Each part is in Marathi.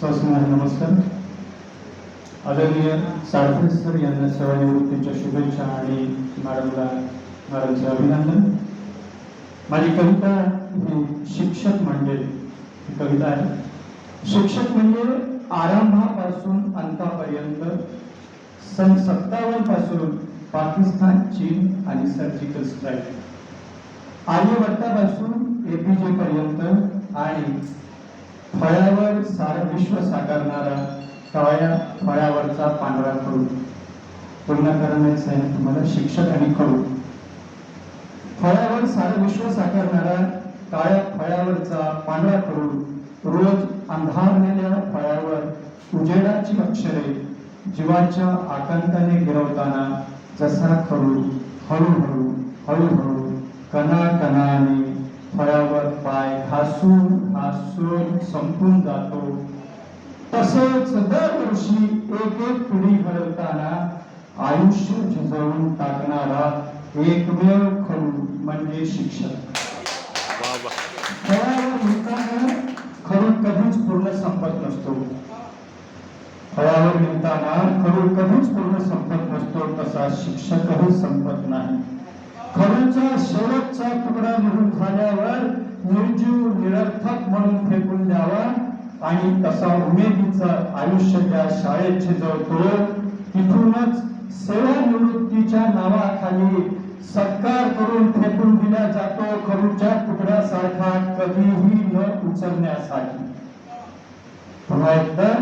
सस्नेह नमस्कार. आदरणीय साळवे सर यांना सेवानिवृत्तीच्या शुभेच्छा आणि मॅडमला मॅडमचे अभिनंदन. माझी कविता ही शिक्षक म्हणजे कविता आहे. शिक्षक म्हणजे आरंभापासून अंतापर्यंत सन सत्तावन्नपासून पाकिस्तान चीन आणि सर्जिकल स्ट्राईक. आर्यभट्टापासून एपीजे पर्यंत आणि फळ्यावर सारं विश्व साकारणारा काळ्या फळ्यावरचा पांढरा करू पूर्ण करण्याचं आहे तुम्हाला शिक्षक आणि करू. फळ्यावर सारं विश्व साकारणारा काळ्या फळ्यावरचा पांढरा खडू रोज अंधारलेल्या फळ्यावर उजेडाची अक्षरे जीवाच्या आकांताने गिरवताना जसा करू हळूहळू हळूहळू कणा कणाने फळ्यावर पाय घासून घासून संपून जातो. तसेच दरवर्षी एक एक पिढी घडवताना आयुष्य झिजवून टाकणारा एकमेव खरू म्हणजे शिक्षक. फळावर लिहिताना कधीच पूर्ण संपत नसतो. फळावर लिहिताना खरू कधीच पूर्ण संपत नसतो तसा शिक्षकही संपत नाही. खरूचा शेवट तुकडा लिहून झाल्यावर निर्जीव निरर्थक म्हणून फेकून द्यावा आणि तसा उमेदीचा आयुष्य त्या शाळेत शिजवतो तिथूनच सेवानिवृत्तीच्या नावाखाली सत्कार करून फेकून दिला जातो खडूच्या तुकड्यासारखा कधीही न उचलण्यासाठी. पुन्हा एकदा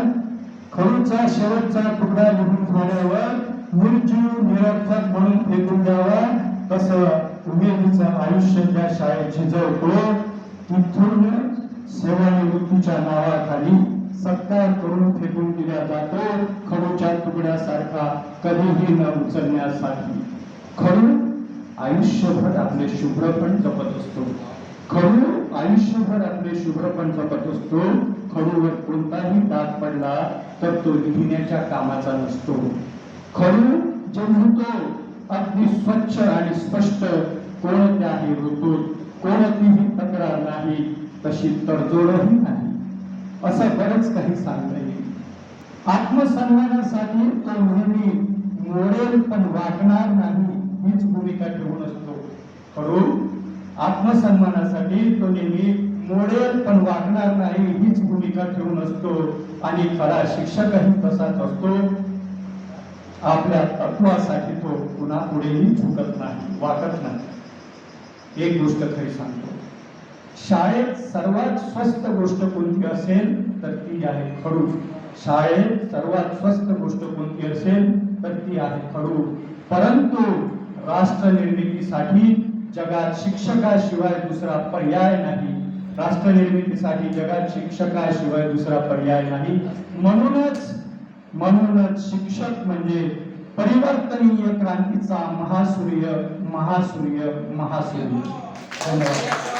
खडूचा शेवटचा तुकडा निघून झाल्यावर निर्जीव निरर्थक म्हणून फेकून द्यावा. तसं उमेदीचं आयुष्य त्या शाळेत झिजवतो तिथून सेवानिवृत्तीच्या नावाखाली सत्कार करून फेकून दिला जातो. खडूच्या तुकड्यासारखा कधीही न उचलण्यासाठी. खडू आयुष्यभर आपले शुभ्र पण जपत असतो. खडू आयुष्यभर आपले शुभ्र पण जपत असतो. खडूवर कोणताही डाग पडला तर तो लिहिण्याच्या कामाचा नसतो. खडू जे म्हणतो अगदी स्वच्छ आणि स्पष्ट. कोणत्याही ऋतूत कोणतीही तक्रार नाही. तशी तडजोडही नाही. असं बरंच काही सांगता येईल. आत्मसन्मानासाठी तो नेहमी मोडेल पण वागणार नाही हीच भूमिका ठेवून असतो. खडू आत्मसन्मानासाठी तो नेहमी मोडेल पण वागणार नाही हीच भूमिका ठेवून असतो. आणि खरा शिक्षकही तसाच असतो. आपल्या तत्वासाठी तो पुन्हा पुढेही झुकत नाही वाकत नाही. एक गोष्ट खरी सांगतो. शाळेत सर्वात स्वस्त गोष्ट कोणती असेल तर ती आहे खडू. शाळेत सर्वात स्वस्त गोष्ट कोणती असेल तर ती आहे खडू. परंतु राष्ट्र निर्मितीसाठी जगात शिक्षकाशिवाय दुसरा पर्याय नाही. राष्ट्र निर्मितीसाठी जगात शिक्षकाशिवाय दुसरा पर्याय नाही. म्हणूनच म्हणूनच शिक्षक म्हणजे परिवर्तनीय क्रांतीचा महासूर्य महासूर्य महासूर्य. धन्यवाद.